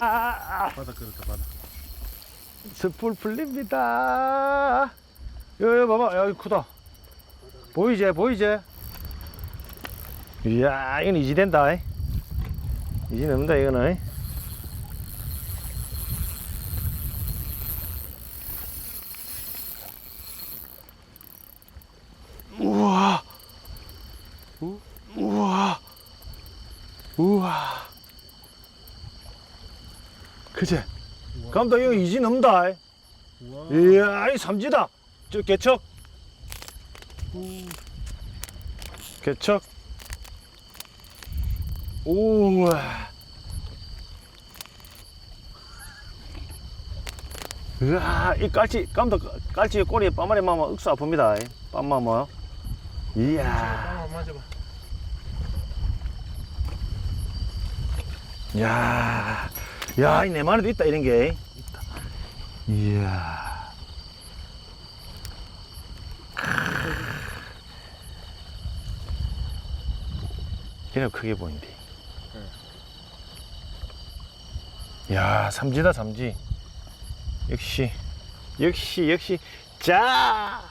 바닥 그렇다 바닥. 스풀 풀립니다. 여기 봐봐, 여기 크다. 보이지, 보이지? 이야, 이건 이지 된다. 이지 넘는다, 이거는. 우와. 우- 우와. 우와. 그제? 감독, 이거 이지 넘다. 이야, 이 삼지다. 저 개척. 개척. 우와. 으아, 이 깔치, 감독, 깔치 꼬리에 빠마리 마마 억수 아픕니다. 빰마마. 이야. 야, 야, 이내 마리도 있다, 이런 게. 있다. 이야. 걔는 크게 보인대. 야, 삼지다, 삼지. 역시, 역시, 역시. 자!